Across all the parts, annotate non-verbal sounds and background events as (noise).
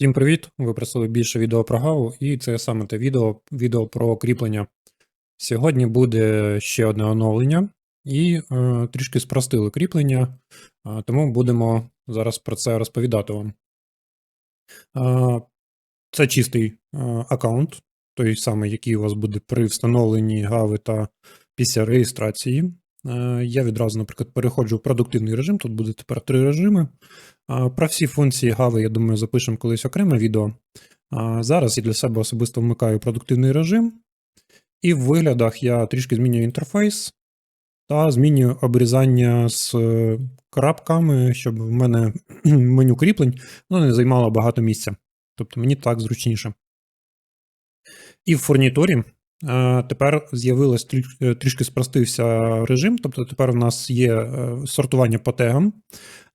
Всім привіт! Ви просили більше відео про Гаву, і це саме те відео, відео про кріплення. Сьогодні буде ще одне оновлення, і е, трішки спростили кріплення, е, тому будемо зараз про це розповідати вам. Е, це чистий е, аккаунт, той самий, який у вас буде при встановленні Гави та після реєстрації. Е, Я відразу, наприклад, переходжу в продуктивний режим. Тут буде тепер три режими. Про всі функції Гави, я думаю, запишемо колись окреме відео. Зараз я для себе особисто вмикаю продуктивний режим, і в виглядах я трішки змінюю інтерфейс та змінюю обрізання з е, крапками, щоб в мене (clears throat) меню кріплень воно не займало багато місця. Тобто мені так зручніше. І в фурнітурі е, тепер з'явилось е, трішки спростився режим. Тобто тепер у нас є сортування по тегам.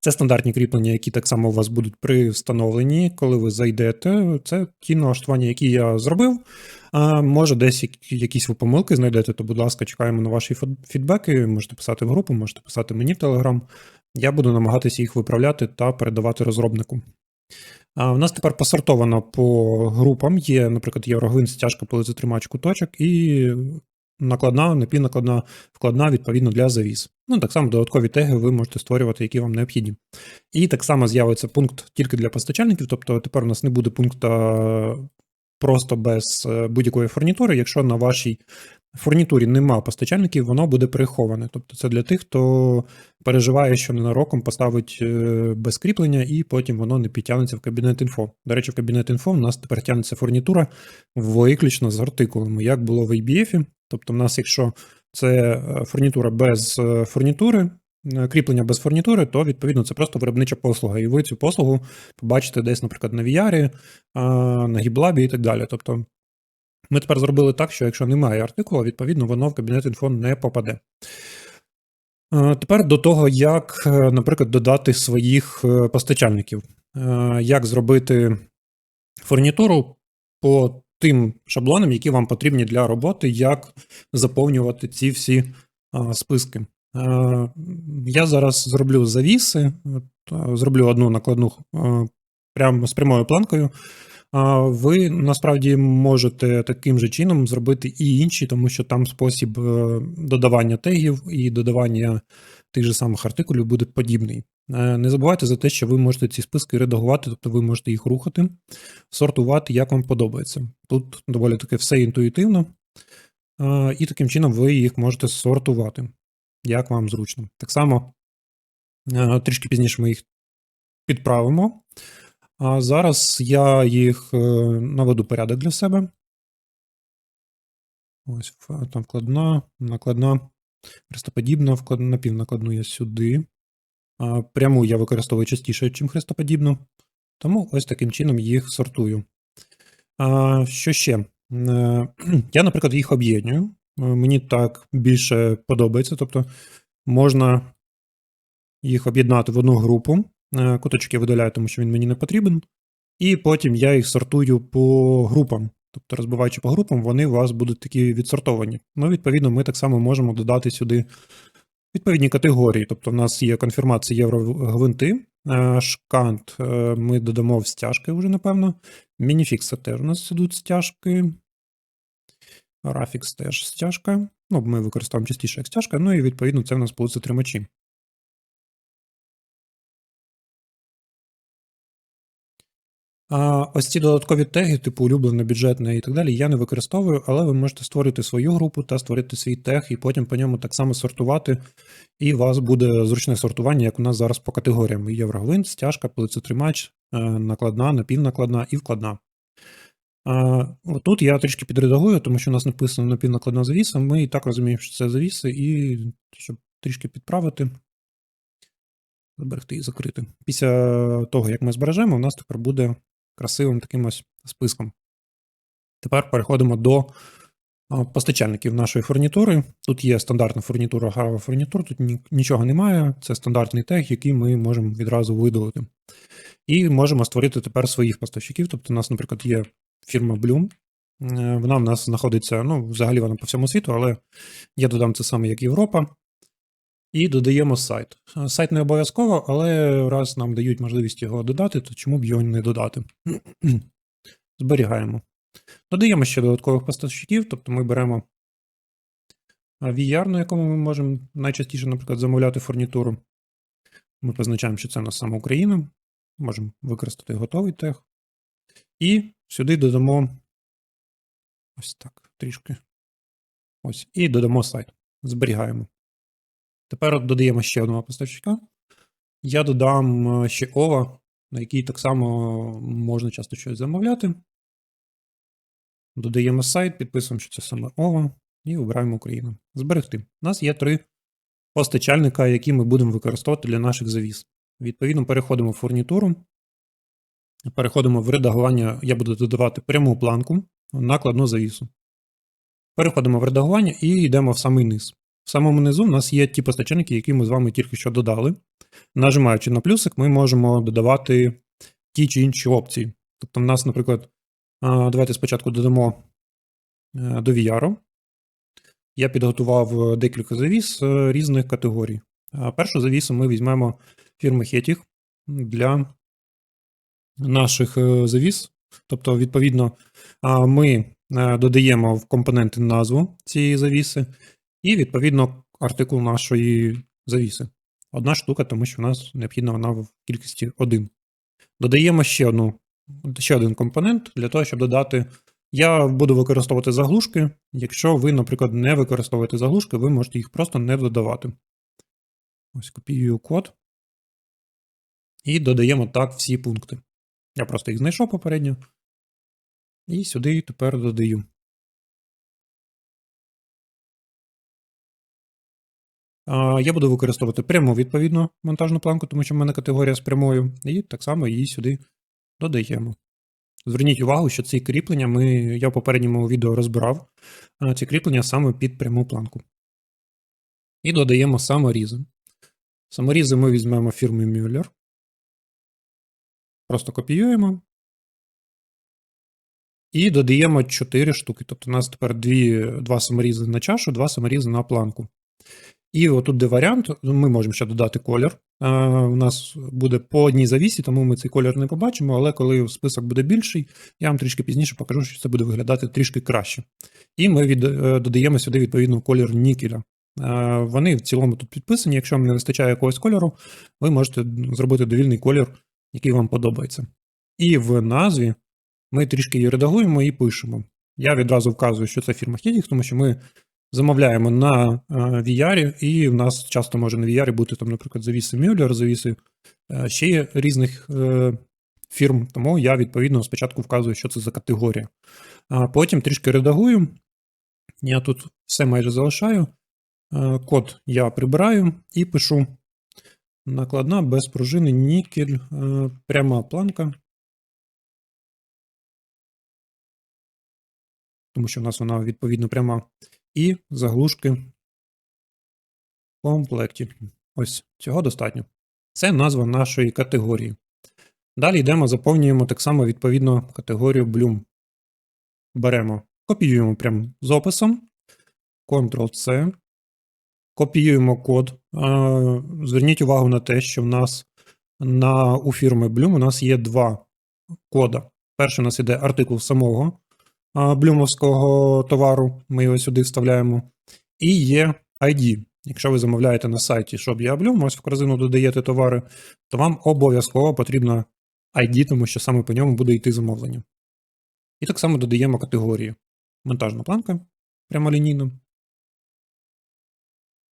Це стандартні кріплення, які так само у вас будуть при встановленні, коли ви зайдете. Це ті налаштування, які я зробив. А, може, десь якісь ви помилки знайдете, то, будь ласка, чекаємо на ваші фідбеки. Можете писати в групу, можете писати мені в Телеграм. Я буду намагатися їх виправляти та передавати розробнику. А, У нас тепер посортовано по групам. Є, наприклад, євроглин, стяжка, полицетримач, куточок і накладна, напівнакладна, вкладна, відповідно, для завіс. Ну, так само додаткові теги ви можете створювати, які вам необхідні. І так само з'явиться пункт тільки для постачальників, тобто тепер у нас не буде пункту просто без е, будь-якої фурнітури. Якщо на вашій фурнітурі нема постачальників, воно буде приховане. Тобто це для тих, хто переживає, що ненароком поставить е, без кріплення, і потім воно не підтягнеться в кабінет інфо. До речі, в кабінет інфо в нас тепер тягнеться фурнітура виключно з артикулами, як було в ABF. Тобто, в нас, якщо це е, фурнітура без е, фурнітури, е, кріплення без фурнітури, то відповідно це просто виробнича послуга. І ви цю послугу побачите десь, наприклад, на VR, на гіблабі і так далі. Тобто ми тепер зробили так, що якщо немає артикула, відповідно воно в кабінет інфо не попаде. Тепер до того, як, наприклад, додати своїх постачальників, як зробити фурнітуру по тим шаблонам, які вам потрібні для роботи, як заповнювати ці всі списки. Я зараз зроблю завіси, зроблю одну накладну прямо з прямою планкою. Ви насправді можете таким же чином зробити і інші, тому що там спосіб е, додавання тегів і додавання тих же самих артикулів буде подібний. Е, Не забувайте за те, що ви можете ці списки редагувати, тобто ви можете їх рухати, сортувати, як вам подобається. Тут доволі таки все інтуїтивно, е, і таким чином ви їх можете сортувати, як вам зручно. Так само е, трішки пізніше ми їх підправимо. А зараз я їх наведу порядок для себе. Ось там вкладна, накладна, хрестоподібна, вкладна, напівнакладну я сюди. Пряму я використовую частіше, ніж хрестоподібну. Тому ось таким чином їх сортую. Що ще? Е, Я, наприклад, їх об'єднюю. Е, Мені так більше подобається. Тобто можна їх об'єднати в одну групу. Е, Куточок я видаляю, тому що він мені не потрібен. І потім я їх сортую по групам. Тобто, розбиваючи по групам, вони у вас будуть такі відсортовані. Ну, відповідно, ми так само можемо додати сюди відповідні категорії. Тобто, в нас є конфірмація єврогвинти, е, шкант е, ми додамо в стяжки вже, напевно. Мініфікс це теж у нас ідуть стяжки. Рафікс теж стяжка. Ну, ми використовуємо частіше як стяжка. Ну і відповідно це в нас будуть тримачі. А ось ці додаткові теги, типу улюблене, бюджетне і так далі, я не використовую, але ви можете створити свою групу та створити свій тег, і потім по ньому так само сортувати. І у вас буде зручне сортування, як у нас зараз по категоріям: євроглин, стяжка, полицетримач, е, накладна, напівнакладна і вкладна. А, Тут я трішки підредагую, тому що у нас написано напівнакладна завіса. Ми і так розуміємо, що це завіси, і щоб трішки підправити, зберегти і закрити. Після того, як ми збережемо, у нас тепер буде красивим таким ось списком. Тепер переходимо до постачальників нашої фурнітури. Тут є стандартна фурнітура Java фурнітур, тут нічого немає. Це стандартний тег, який ми можемо відразу видалити. І можемо створити тепер своїх поставщиків. Тобто, у нас, наприклад, є фірма Bloom. Е, Вона в нас знаходиться, ну, взагалі вона по всьому світу, але я додам це саме як Європа. І додаємо сайт. Сайт не обов'язково, але раз нам дають можливість його додати, то чому б його не додати? (clears throat) Зберігаємо. Додаємо ще додаткових поставщиків, тобто ми беремо VR, на якому ми можемо найчастіше, наприклад, замовляти фурнітуру. Ми позначаємо, що це у нас саме Україна. Можемо використати готовий тег. І сюди додамо ось так, трішки. Ось. І додамо сайт. Зберігаємо. Тепер додаємо ще одного поставщика. Я додам е, ще OVA, на який так само можна часто щось замовляти. Додаємо сайт, підписуємо, що це саме OVA, і обираємо Україну. Зберегти. У нас є три постачальника, які ми будемо використовувати для наших завіс. Відповідно, переходимо в фурнітуру. Переходимо в редагування. Я буду додавати пряму планку, накладну завісу. Переходимо в редагування і йдемо в самий низ. В самому низу в нас є ті постачальники, які ми з вами тільки що додали. Нажимаючи на плюсик, ми можемо додавати ті чи інші опції. Тобто, в нас, наприклад, давайте спочатку додамо е, до VR. Я підготував декілька завіс е, різних категорій. Першу завісу ми візьмемо фірми Hetig для наших е, завіс. Тобто, відповідно, ми додаємо в компоненти назву цієї завіси і, відповідно, артикул нашої завіси. Одна штука, тому що в нас необхідна вона в кількості 1. Додаємо ще одну, ще один компонент для того, щоб додати. Я буду використовувати заглушки. Якщо ви, наприклад, не використовуєте заглушки, ви можете їх просто не додавати. Ось копіюю код. І додаємо так всі пункти. Я просто їх знайшов попередньо. І сюди тепер додаю. Я буду використовувати пряму відповідно монтажну планку, тому що в мене категорія з прямою, і так само її сюди додаємо. Зверніть увагу, що ці кріплення ми, я в попередньому відео розбирав, ці кріплення саме під пряму планку. І додаємо саморізи. Саморізи ми візьмемо фірми Müller. Просто копіюємо. І додаємо 4 штуки. Тобто у нас тепер дві, два саморізи на чашу, два саморізи на планку. І отут, де варіант, ми можемо ще додати колір. А, У нас буде по одній завісі, тому ми цей колір не побачимо, але коли список буде більший, я вам трішки пізніше покажу, що це буде виглядати трішки краще. І ми від, е, додаємо сюди відповідно колір нікеля. А, Вони в цілому тут підписані. Якщо вам не вистачає якогось кольору, ви можете зробити довільний колір, який вам подобається. І в назві ми трішки її редагуємо і пишемо. Я відразу вказую, що це фірма Hedix, тому що ми замовляємо на е, VR, і в нас часто може на VR бути, там, наприклад, завіси Müller, завіси е, ще різних е, фірм, тому я відповідно спочатку вказую, що це за категорія. А потім трішки редагую. Я тут все майже залишаю. Код я прибираю і пишу накладна без пружини, нікель, пряма планка. Тому що в нас вона відповідно пряма і заглушки в комплекті. Ось цього достатньо. Це назва нашої категорії. Далі йдемо, заповнюємо так само відповідно категорію Bloom. Беремо, копіюємо прямо з описом. Ctrl-C. Копіюємо код. Зверніть увагу на те, що в нас на, у фірми Bloom у нас є два кода. Перший у нас іде артикул самого блюмовського товару, ми його сюди вставляємо. І є ID. Якщо ви замовляєте на сайті ShopYaBloom, ось в корзину додаєте товари, то вам обов'язково потрібно ID, тому що саме по ньому буде йти замовлення. І так само додаємо категорії. Монтажна планка прямолінійно.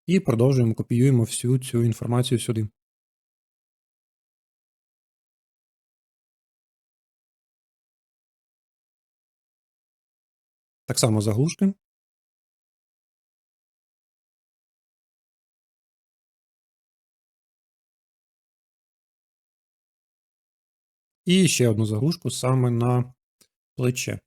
І продовжуємо копіюємо всю цю інформацію сюди. Так само заглушки. І ще одну заглушку саме на плече.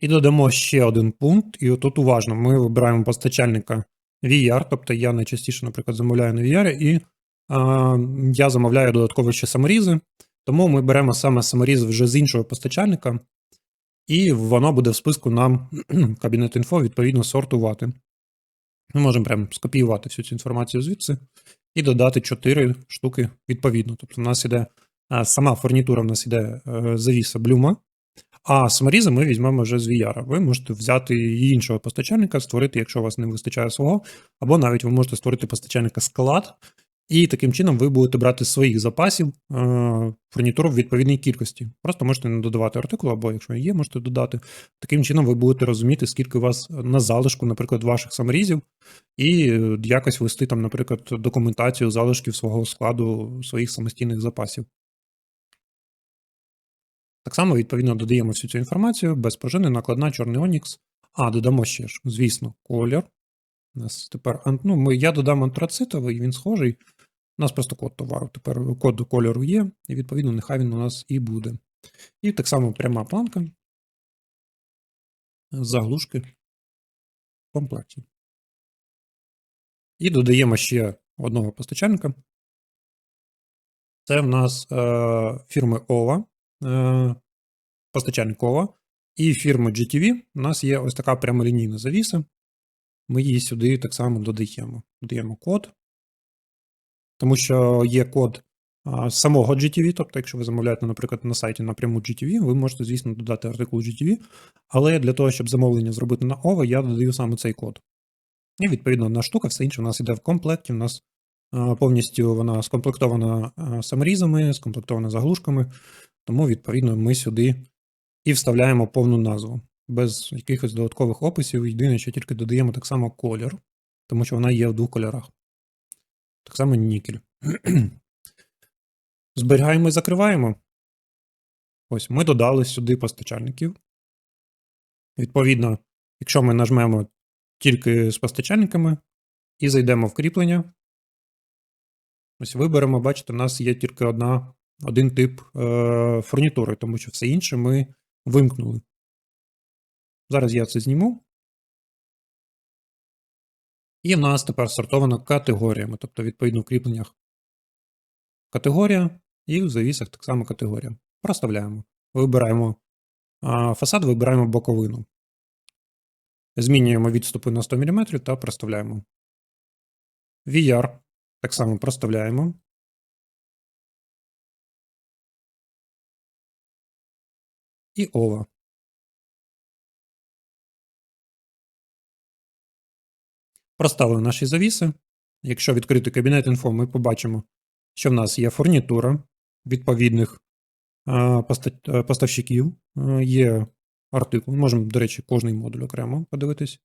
І додамо ще один пункт, і отут уважно ми вибираємо постачальника VR, тобто я найчастіше, наприклад, замовляю на VR, і а, я замовляю додатково ще саморізи. Тому ми беремо саме саморіз вже з іншого постачальника, і воно буде в списку нам (clears throat) кабінет інфо відповідно сортувати. Ми можемо прямо скопіювати всю цю інформацію звідси і додати 4 штуки відповідно. Тобто, у нас іде сама фурнітура, у нас іде е, завіса блюма, а саморізи ми візьмемо вже з VR. Ви можете взяти іншого постачальника, створити, якщо у вас не вистачає свого, або навіть ви можете створити постачальника склад, і таким чином ви будете брати своїх запасів е, фурнітуру в відповідній кількості. Просто можете не додавати артикул, або якщо є, можете додати. Таким чином ви будете розуміти, скільки у вас на залишку, наприклад, ваших саморізів, і якось вести там, наприклад, документацію залишків свого складу своїх самостійних запасів. Так само, відповідно, додаємо всю цю інформацію без пружини, накладна, чорний Онікс. А, додамо ще ж, звісно, колір. У нас тепер ну, ми, я додам антрацитовий, він схожий. У нас просто код товару. Тепер код кольору є, і відповідно, нехай він у нас і буде. І так само пряма планка. Заглушки в комплекті. І додаємо ще одного постачальника. Це в нас е, фірми OVA, е, постачальник І фірми GTV у нас є ось така прямолінійна завіса. Ми її сюди так само додаємо. Додаємо код. Тому що є код самого GTV, тобто, якщо ви замовляєте, наприклад, на сайті напряму GTV, ви можете, звісно, додати артикул GTV, але для того, щоб замовлення зробити на OVA, я додаю саме цей код. І, відповідно, одна штука, все інше у нас йде в комплекті. У нас повністю вона скомплектована саморізами, скомплектована заглушками, тому, відповідно, ми сюди і вставляємо повну назву. Без якихось додаткових описів. Єдине, що тільки додаємо так само колір, тому що вона є в двох кольорах. Так само нікель. (clears throat) Зберігаємо і закриваємо. Ось ми додали сюди постачальників. Відповідно, якщо ми нажмемо тільки з постачальниками і зайдемо в кріплення, ось виберемо, бачите, у нас є тільки одна, один тип е, фурнітури, тому що все інше ми вимкнули. Зараз я це зніму. І в нас тепер сортовано категоріями, тобто, відповідно, в кріпленнях категорія, і в завісах так само категорія. Проставляємо. Вибираємо фасад, вибираємо боковину. Змінюємо відступи на 100 мм та проставляємо. VR так само проставляємо. І OVA. Проставили наші завіси. Якщо відкрити кабінет інфо, ми побачимо, що в нас є фурнітура відповідних поставщиків, є артикул. Можемо, до речі, кожний модуль окремо подивитись.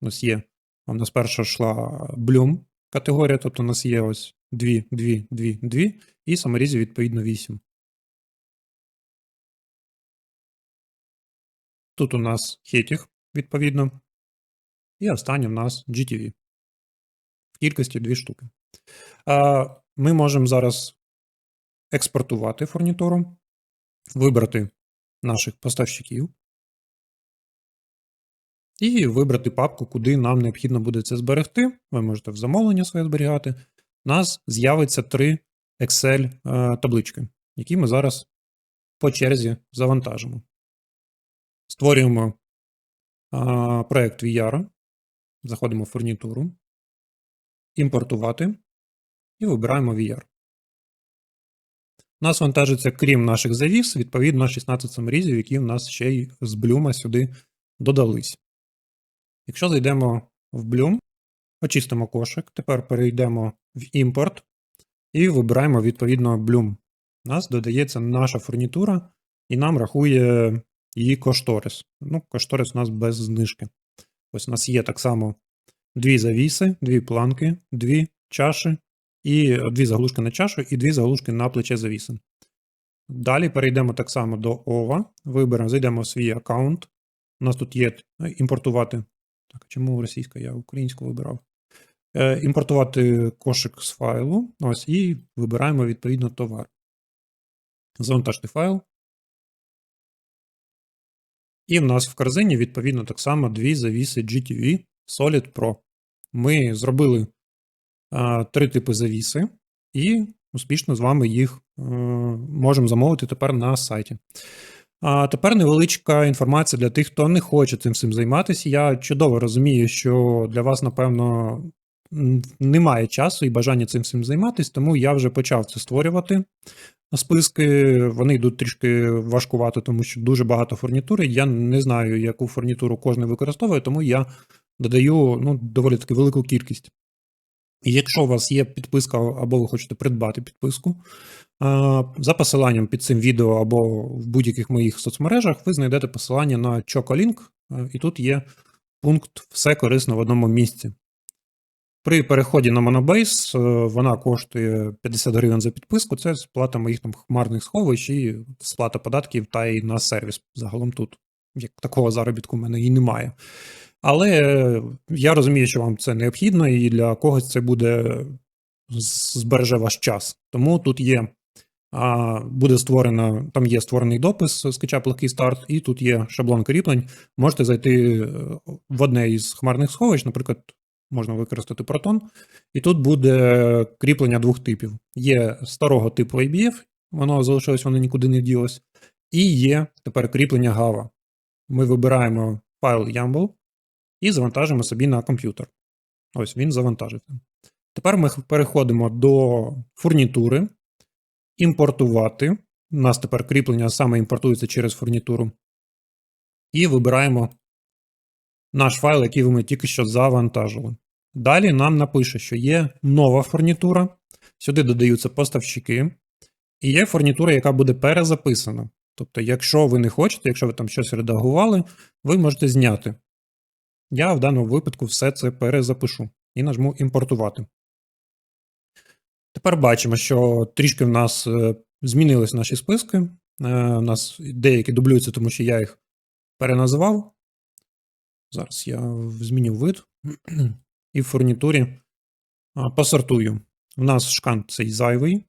У нас є. У нас перша йшла Bloom категорія, тобто у нас є ось 2, 2, 2, 2, і саморізів, відповідно, 8. Тут у нас хетіх, відповідно. І останнє в нас GTV. В кількості дві штуки. Ми можемо зараз експортувати фурнітуру, вибрати наших поставщиків і вибрати папку, куди нам необхідно буде це зберегти. Ви можете в замовлення своє зберігати. У нас з'явиться три Excel-таблички, які ми зараз по черзі завантажимо. Створюємо проект VR. Заходимо в фурнітуру, імпортувати і вибираємо VR. У нас вантажиться, крім наших завіс, відповідно 16 саморізів, які в нас ще й з блюма сюди додались. Якщо зайдемо в Bloom, очистимо кошик, тепер перейдемо в імпорт і вибираємо відповідно Bloom. У нас додається наша фурнітура, і нам рахує її кошторис. Ну, кошторис у нас без знижки. Ось у нас є так само дві завіси, дві планки, дві чаші, і дві заглушки на чашу, і дві заглушки на плече завіси. Далі перейдемо так само до OVA, виберемо, зайдемо в свій аккаунт. У нас тут є е, імпортувати. Так, чому російська? Я українську вибирав. Е, імпортувати кошик з файлу. Ось, і вибираємо відповідно товар. Завантажити файл. І в нас в корзині, відповідно, так само дві завіси GTV Solid Pro. Ми зробили а, три типи завіси, і успішно з вами їх е, можемо замовити тепер на сайті. А тепер невеличка інформація для тих, хто не хоче цим всім займатися. Я чудово розумію, що для вас, напевно, немає часу і бажання цим всім займатися, тому я вже почав це створювати. Списки вони йдуть трішки важкувато, тому що дуже багато фурнітури. Я не знаю, яку фурнітуру кожен використовує, тому я додаю ну, доволі таки велику кількість. І якщо у вас є підписка або ви хочете придбати підписку, за посиланням під цим відео або в будь-яких моїх соцмережах, ви знайдете посилання на Чоколінк, і тут є пункт Все корисно в одному місці. При переході на Monobase е, вона коштує 50 гривень за підписку. Це сплата моїх там хмарних сховищ і сплата податків та й на сервіс. Загалом тут як такого заробітку в мене і немає. Але е, я розумію, що вам це необхідно, і для когось це буде збереже ваш час. Тому тут є. Буде створено, там є створений допис SketchUp легкий старт, і тут є шаблон кріплень. Можете зайти е, в одне із хмарних сховищ, наприклад, можна використати Proton, і тут буде кріплення двох типів. Є старого типу ABF, воно залишилось, воно нікуди не ділось, і є тепер кріплення Java. Ми вибираємо файл YAML і завантажимо собі на комп'ютер. Ось він завантажився. Тепер ми переходимо до фурнітури, імпортувати. У нас тепер кріплення саме імпортується через фурнітуру. І вибираємо наш файл, який ми тільки що завантажили. Далі нам напише, що є нова фурнітура, сюди додаються поставщики, і є фурнітура, яка буде перезаписана. Тобто, якщо ви не хочете, якщо ви там щось редагували, ви можете зняти. Я в даному випадку все це перезапишу і нажму імпортувати. Тепер бачимо, що трішки в нас е, змінились наші списки. Е, У нас деякі дублюються, тому що я їх переназвав. Зараз я зміню вид і в фурнітурі посортую. У нас шкант цей зайвий.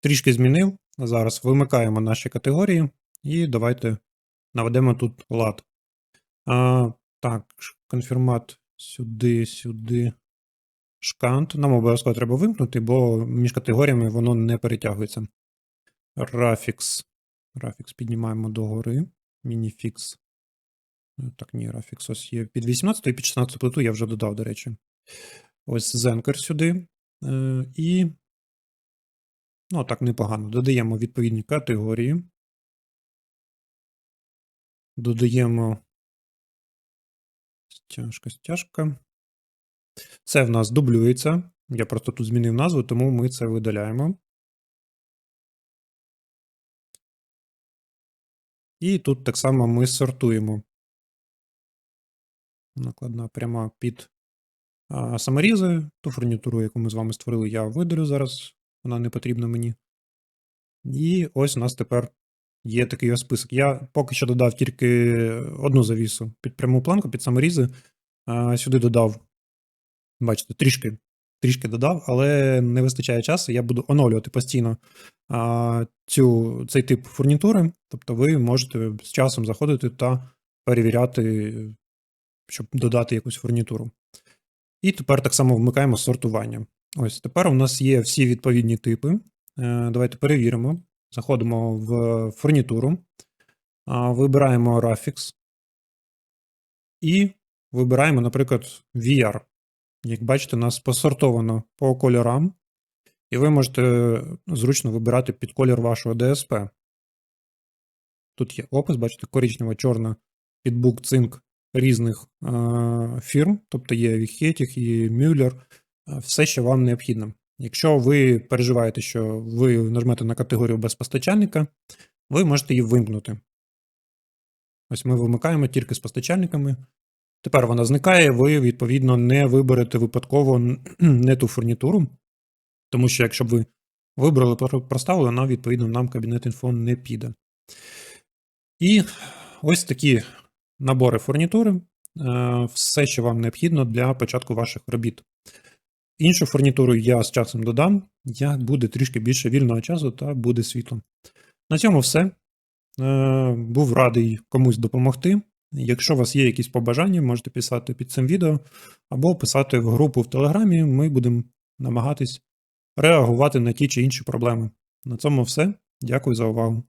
Трішки змінив. Зараз вимикаємо наші категорії і давайте наведемо тут лад. А, так, конфірмат сюди, сюди. Шкант. Нам обов'язково треба вимкнути, бо між категоріями воно не перетягується. Рафікс. Рафікс піднімаємо догори. Мініфікс. Е, Так, ні, Рафікс ось є під 18 і під 16 плиту я вже додав, до речі. Ось Зенкер сюди. Е, і. Ну, так, непогано. Додаємо відповідні категорії. Додаємо стяжка, стяжка. Це в нас дублюється. Я просто тут змінив назву, тому ми це видаляємо. І тут так само ми сортуємо. Накладна пряма під а, саморізи. Ту фурнітуру, яку ми з вами створили, я видалю зараз. Вона не потрібна мені. І ось у нас тепер є такий ось список. Я поки що додав тільки одну завісу під пряму планку, під саморізи. А, сюди додав, бачите, трішки, трішки додав, але не вистачає часу. Я буду оновлювати постійно а, цю, цей тип фурнітури. Тобто ви можете з часом заходити та перевіряти, щоб додати якусь фурнітуру. І тепер так само вмикаємо сортування. Ось тепер у нас є всі відповідні типи. Е, Давайте перевіримо. Заходимо в фурнітуру, вибираємо Graphics і вибираємо, наприклад, VR. Як бачите, нас посортовано по кольорам, і ви можете зручно вибирати під колір вашого DSP. Тут є опис, бачите, коричнева, чорна, під бук цинк різних е, фірм, тобто є Віхетіх і Мюллер, е, все, що вам необхідно. Якщо ви переживаєте, що ви нажмете на категорію без постачальника, ви можете її вимкнути. Ось ми вимикаємо тільки з постачальниками. Тепер вона зникає, ви, відповідно, не виберете випадково (clears throat) не ту фурнітуру, тому що якщо б ви вибрали, про- проставили, вона, відповідно, нам кабінет інфо не піде. І ось такі набори фурнітури, е, все, що вам необхідно для початку ваших робіт. Іншу фурнітуру я з часом додам, як буде трішки більше вільного часу та буде світло. На цьому все. Е, Був радий комусь допомогти. Якщо у вас є якісь побажання, можете писати під цим відео або писати в групу в Телеграмі. Ми будемо намагатись реагувати на ті чи інші проблеми. На цьому все. Дякую за увагу.